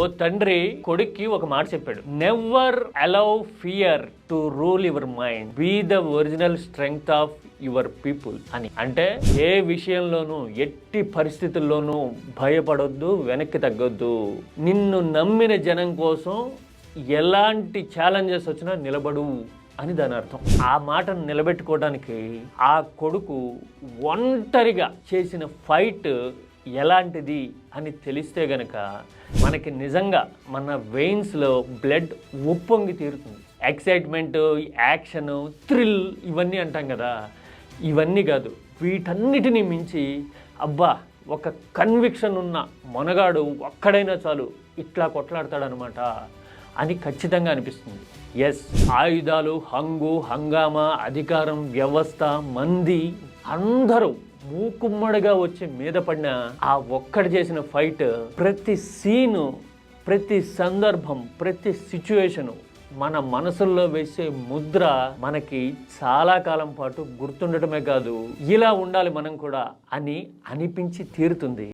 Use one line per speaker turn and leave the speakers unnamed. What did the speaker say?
ఓ తండ్రి కొడుక్కి ఒక మాట చెప్పాడు. Never allow fear to rule your mind be the original strength of your people అని. అంటే ఏ విషయంలోనూ ఎట్టి పరిస్థితుల్లోనూ భయపడొద్దు వెనక్కి తగ్గొద్దు. నిన్ను నమ్మిన జనం కోసం ఎలాంటి ఛాలెంజెస్ వచ్చినా నిలబడు అని దాని అర్థం. ఆ మాటను నిలబెట్టుకోవడానికి ఆ కొడుకు ఒంటరిగా చేసిన ఫైట్ ఎలాంటిది అని తెలిస్తే గనక మనకి నిజంగా మన వెయిన్స్లో బ్లడ్ ఉప్పొంగి తీరుతుంది. ఎక్సైట్మెంట్ యాక్షన్ థ్రిల్ ఇవన్నీ అంటాం కదా. ఇవన్నీ కాదు వీటన్నిటిని మించి అబ్బా ఒక కన్విక్షన్ ఉన్న మొనగాడు ఒక్కడైనా చాలు ఇట్లా కొట్లాడతాడనమాట అని ఖచ్చితంగా అనిపిస్తుంది. ఎస్ ఆయుధాలు హంగు హంగామా అధికారం వ్యవస్థ మంది అందరూ మూకుమ్మడిగా వచ్చి మీద పడిన ఆ ఒక్కడు చేసిన ఫైట్ ప్రతి సీను ప్రతి సందర్భం ప్రతి సిచ్యువేషను మన మనసుల్లో వేసే ముద్ర మనకి చాలా కాలం పాటు గుర్తుండటమే కాదు ఇలా ఉండాలి మనం కూడా అని అనిపించి తీరుతుంది.